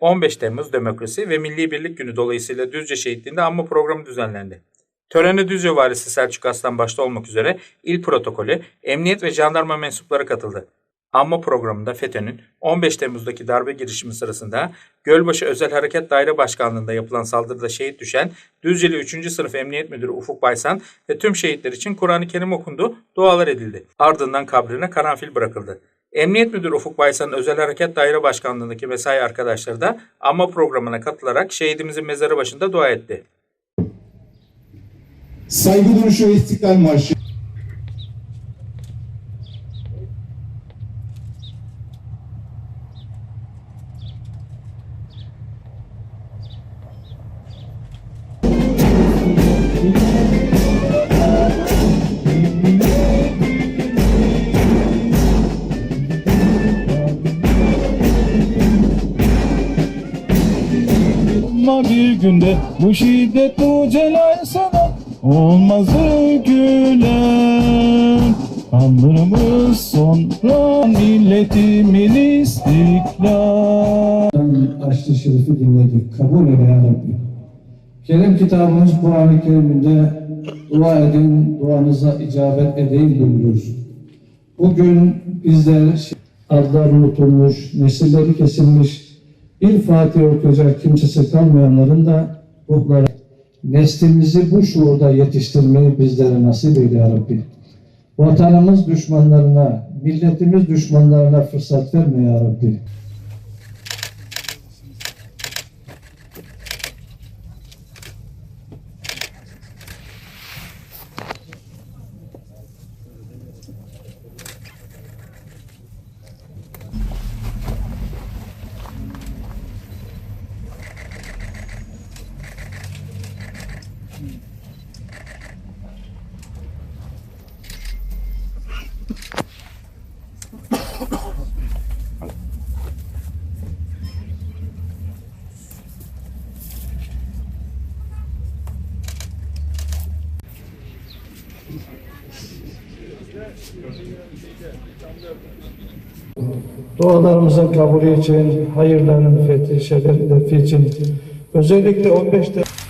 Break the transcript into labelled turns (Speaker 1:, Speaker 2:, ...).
Speaker 1: 15 Temmuz Demokrasi ve Milli Birlik Günü dolayısıyla Düzce Şehitliği'nde anma programı düzenlendi. Törene Düzce Valisi Selçuk Aslan başta olmak üzere il protokolü, emniyet ve jandarma mensupları katıldı. Anma programında FETÖ'nün 15 Temmuz'daki darbe girişimi sırasında Gölbaşı Özel Hareket Daire Başkanlığı'nda yapılan saldırıda şehit düşen Düzceli 3. Sınıf Emniyet Müdürü Ufuk Baysan ve tüm şehitler için Kur'an-ı Kerim okundu, dualar edildi. Ardından kabrine karanfil bırakıldı. Emniyet Müdürü Ufuk Baysan'ın Özel Hareket Daire Başkanlığı'ndaki mesai arkadaşları da anma programına katılarak şehidimizin mezarı başında dua etti.
Speaker 2: Saygı duruşu istiklal marşı.
Speaker 3: Günde bu şiddet bu celal sana olmazı gülen Kandırımız sonra milletimin istiklal
Speaker 4: Açtı şerifi dinledik. Kabul eyle ya Rabbi. Kerim kitabımız Kur'an-ı Kerim'inde dua edin, duanıza icabet edeyim buyuruyoruz. Bugün bizler adlar unutulmuş, nesilleri kesilmiş, bir Fatih okuyacak kimsesi kalmayanların da ruhları neslimizi bu şuurda yetiştirmeyi bizlere nasip eyle ya Rabbi. Vatanımız düşmanlarına, milletimiz düşmanlarına fırsat verme ya Rabbi. Dualarımızın kabulü için, hayırların fethi, şerefleri için, özellikle 15 Temmuz